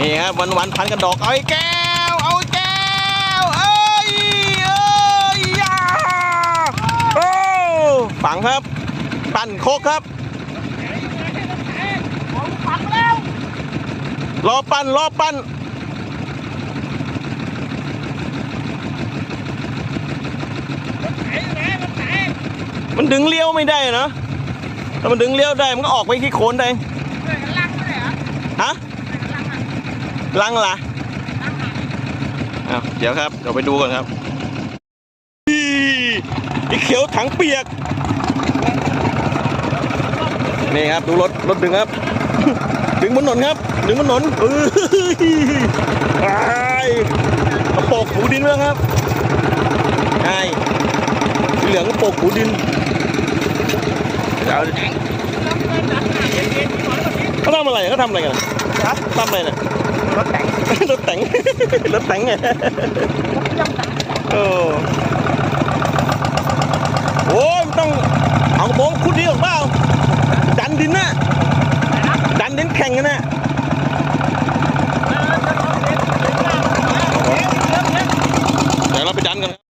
นี่ครับวันวันพันกระดอกเอาไอ้แก้ว เอาไอ้แก้ว เอ้ยเอ้ยยาโอ้ฝังครับ ปั่นโคกครับปักแล้วรอปั่นรอปั่นไอ้แหนมันแตกมันดึงเลี้ยวไม่ได้เนะถ้ามันดึงเลี้ยวได้มันก็ออกไปที่โคนได้ เฮ้ยกันลังไม่ได้เหรอ ฮะ ลังล่ะอ้าวเดี๋ยวครับเดี๋ยวไปดูก่อนครับอีไอ้เขียวถังเปียก นี่ครับดูรถรถดึงครับ ดึงบนถนนครับ ดึงบนถนนเอ้ยไอ้กระโปกหูดินแล้วครับใช่เหลืองกระโปกหูดินเดี๋ยวเขาทำอะไรเขาทำอะไรกันครับทำอะไรเนี่ย รถแต่ง รถแต่ง รถแต่งไงเอ้โอ้ยต้องเอาโบงคุดเดียวเปล่าดันดินนะดันดินแข่งกันนะ